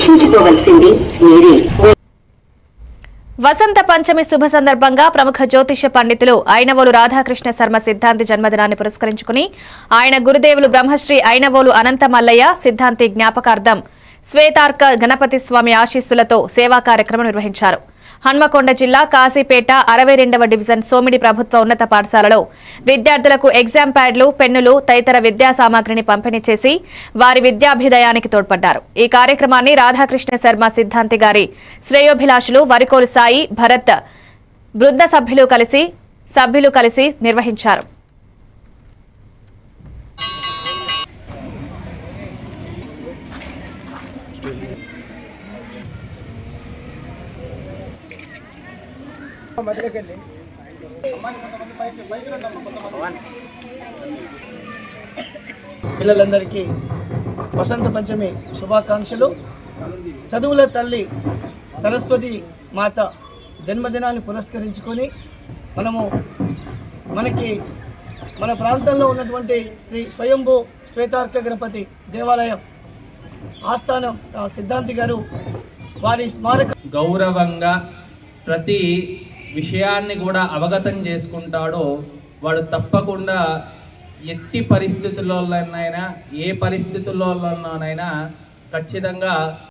సంరక్షించుకోవలసింది మీరే. వసంత పంచమి శుభ సందర్భంగా ప్రముఖ జ్యోతిష పండితులు ఐనవోలు రాధాకృష్ణ శర్మ సిద్ధాంతి జన్మదినాన్ని పురస్కరించుకుని ఆయన గురుదేవులు బ్రహ్మశ్రీ ఐనవోలు అనంత మల్లయ్య సిద్ధాంతి జ్ఞాపకార్థం శ్వేతార్క గణపతి స్వామి ఆశీస్సులతో సేవా కార్యక్రమం నిర్వహించారు. హన్మకొండ జిల్లా కాశీపేట అరవై రెండవ డివిజన్ సోమిడి ప్రభుత్వ ఉన్నత పాఠశాలలో విద్యార్థులకు ఎగ్జామ్ ప్యాడ్లు పెన్నులు తదితర విద్యా సామాగ్రిని పంపిణీ చేసి వారి విద్యాభ్యుదయానికి తోడ్పడ్డారు. ఈ కార్యక్రమాన్ని రాధాకృష్ణ శర్మ సిద్ధాంతి గారి శ్రేయోభిలాషులు వరికోలు సాయి భరత్ బృంద సభ్యులు కలిసి సభ్యులు కలిసి నిర్వహించారు. పిల్లలందరికీ వసంత పంచమి శుభాకాంక్షలు. చదువుల తల్లి సరస్వతి మాత జన్మదినాన్ని పురస్కరించుకొని మనము మనకి మన ప్రాంతంలో ఉన్నటువంటి శ్రీ స్వయంభూ శ్వేతార్క గణపతి దేవాలయం ఆస్థానం సిద్ధాంతి గారు వారి స్మారక గౌరవంగా ప్రతి విషయాన్ని కూడా అవగతం చేసుకుంటాడో వాడు తప్పకుండా ఎట్టి పరిస్థితుల్లోనైనా ఏ పరిస్థితుల్లోనైనా ఖచ్చితంగా